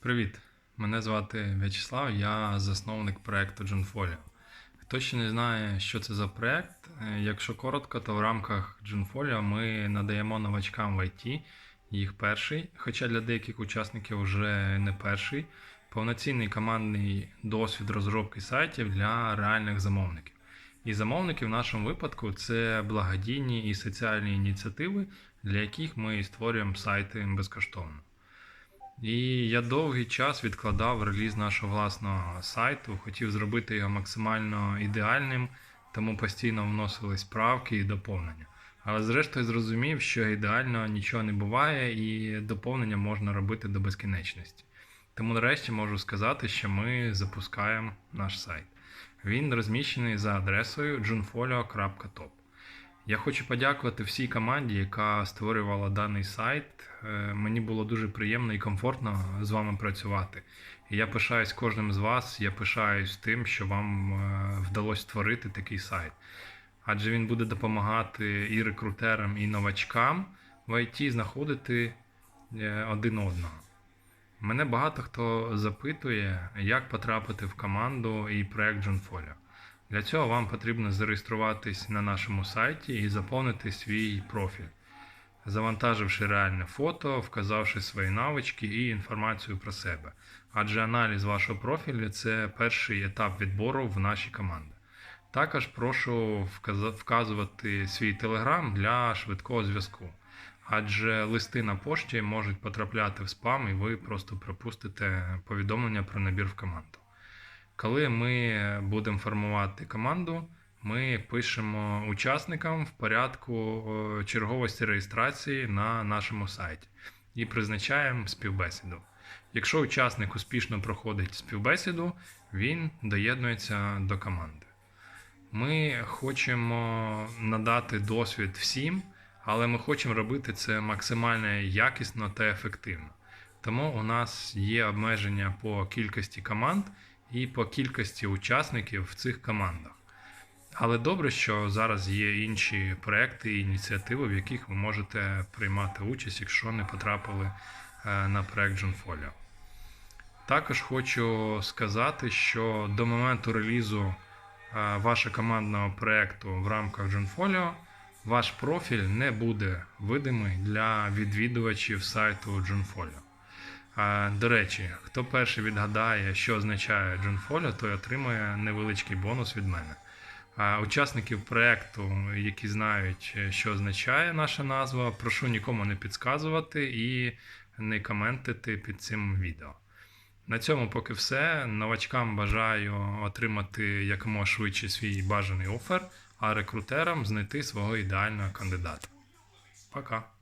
Привіт! Мене звати В'ячеслав, я засновник проекту Джунфоліо. Хто ще не знає, що це за проект, е, якщо коротко, то в рамках Джунфоліо ми надаємо новачкам в IT їх перший, хоча для деяких учасників вже не перший, повноцінний командний досвід розробки сайтів для реальних замовників. І замовники в нашому випадку це благодійні і соціальні ініціативи, для яких ми створюємо сайти безкоштовно. І я довгий час відкладав реліз нашого власного сайту, хотів зробити його максимально ідеальним, тому постійно вносились правки і доповнення. Але зрештою зрозумів, що ідеально нічого не буває, і доповнення можна робити до безкінечності. Тому нарешті можу сказати, що ми запускаємо наш сайт. Він розміщений за адресою junfolio.top. Я хочу подякувати всій команді, яка створювала даний сайт. Е, Мені було дуже приємно і комфортно з вами працювати. І я пишаюсь кожним з вас. Я пишаюсь тим, що вам е, вдалося створити такий сайт. Адже він буде допомагати і рекрутерам, і новачкам в IT знаходити е, один одного. Мене багато хто запитує, як потрапити в команду і проект JohnFolio. Для цього вам потрібно зареєструватись на нашому сайті і заповнити свій профіль, завантаживши реальне фото, вказавши свої навички і інформацію про себе. Адже аналіз вашого профілю це перший етап відбору в наші команди. Також прошу вказувати свій телеграм для швидкого зв'язку. Адже листи на пошті можуть потрапляти в спам, і ви просто пропустите повідомлення про набір в команду. Коли ми будемо формувати команду, ми пишемо учасникам в порядку черговості реєстрації на нашому сайті і призначаємо співбесіду. Якщо учасник успішно проходить співбесіду, він доєднується до команди. Ми хочемо надати досвід всім, але ми хочемо робити це максимально якісно та ефективно. Тому у нас є обмеження по кількості команд і по кількості учасників в цих командах. Але добре, що зараз є інші проекти і ініціативи, в яких ви можете приймати участь, якщо не потрапили е, на проект JohnFolio. Також хочу сказати, що до моменту релізу е, вашого командного проекту в рамках JohnFolio ваш профіль не буде видимий для відвідувачів сайту JohnFolio. До речі, хто перший відгадає, що означає JohnFolio, той отримує невеличкий бонус від мене. Учасників проекту, які знають, що означає наша назва, прошу нікому не підказувати і не коментити під цим відео. На цьому поки все. Новачкам бажаю отримати якомога швидше свій бажаний офер, а рекрутерам знайти свого ідеального кандидата. Пока.